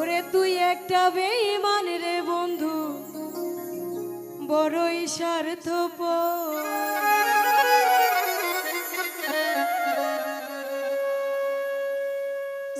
ওরে তুই একটা বেঈমান রে বন্ধু। বড়ই স্বার্থপ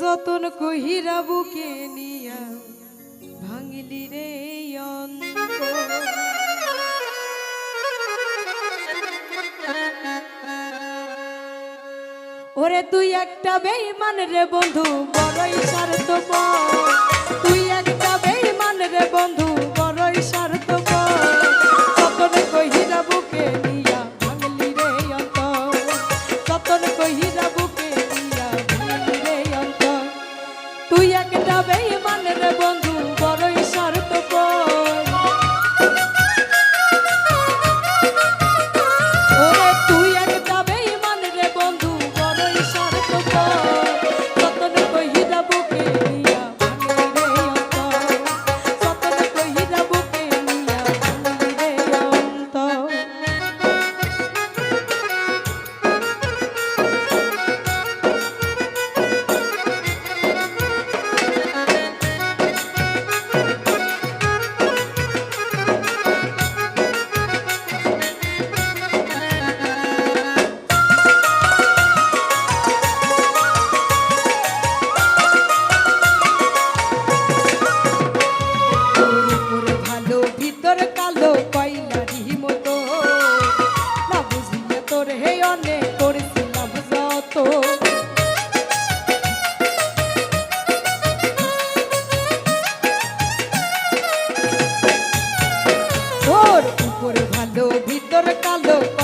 যতন কহিরা বুকে নিয়া ভাঙলি রে অন্ত ওরে তুই একটা বেইমান রে বন্ধু বড়ই স্বার্থপর। তুই এক recaldo.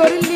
gorilla.